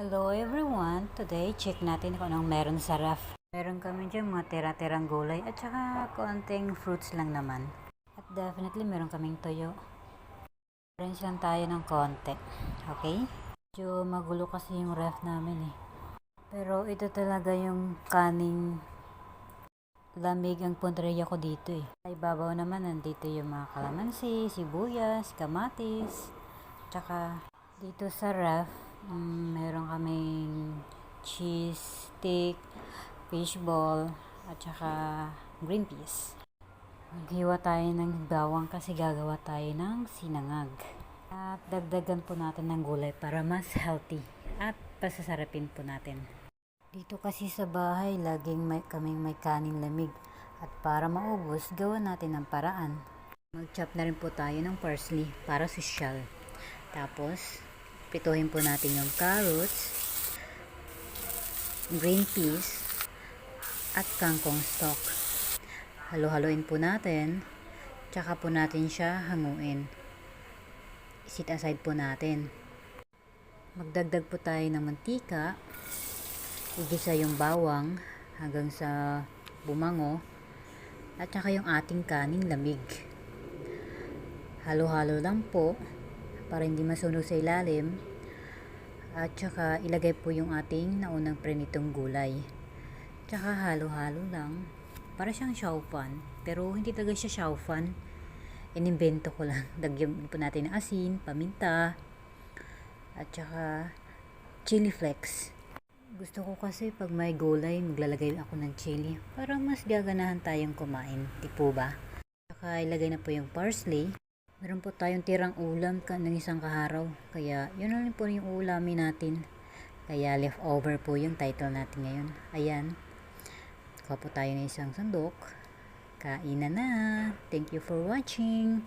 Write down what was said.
Hello everyone! Today, check natin kung anong meron sa ref. Meron kami dyan mga tira-tirang gulay at saka konting fruits lang naman. At definitely meron kaming toyo. Orange lang tayo ng konti. Okay? Medyo magulo kasi yung ref namin eh. Pero ito talaga yung kaning lamig ang punteriya ko dito eh. Sa ibabaw naman nandito yung mga kalamansi, sibuyas, kamatis, tsaka dito sa ref, mm, meron kaming cheese stick, fishball, at saka green peas. Maghiwa tayo ng bawang kasi gagawa tayo ng sinangag. At dagdagan po natin ng gulay para mas healthy at pasasarapin po natin. Dito kasi sa bahay, laging may, kaming may kanin lamig. At para maubos, gawa natin ng paraan. Mag-chop na rin po tayo ng parsley para sosyal. Tapos, pituhin po natin yung carrots, green peas, at kangkong stalk. Halo-haloin po natin, tsaka po natin siya hanguin. Sit aside po natin. Magdagdag po tayo ng mantika, igisa yung bawang hanggang sa bumango, at saka yung ating kaning lamig. Halo-halo lang po para hindi masunog sa ilalim. At saka ilagay po yung ating naunang prenitong gulay. Tsaka halo-halo lang. Para siyang xiaofan. Pero hindi talaga siya xiaofan. Inimbento ko lang. Dagyan po natin ng asin, paminta, at saka chili flakes. Gusto ko kasi pag may gulay, maglalagay ako ng chili para mas gaganahan tayong kumain. Di po ba? Saka ilagay na po yung parsley. Meron po tayong tirang ulam ka ng isang kaharaw. Kaya yun rin po yung ulamin natin. Kaya leftover po yung title natin ngayon. Ayan. Kuha po tayo ng isang sandok. Kain na na. Thank you for watching.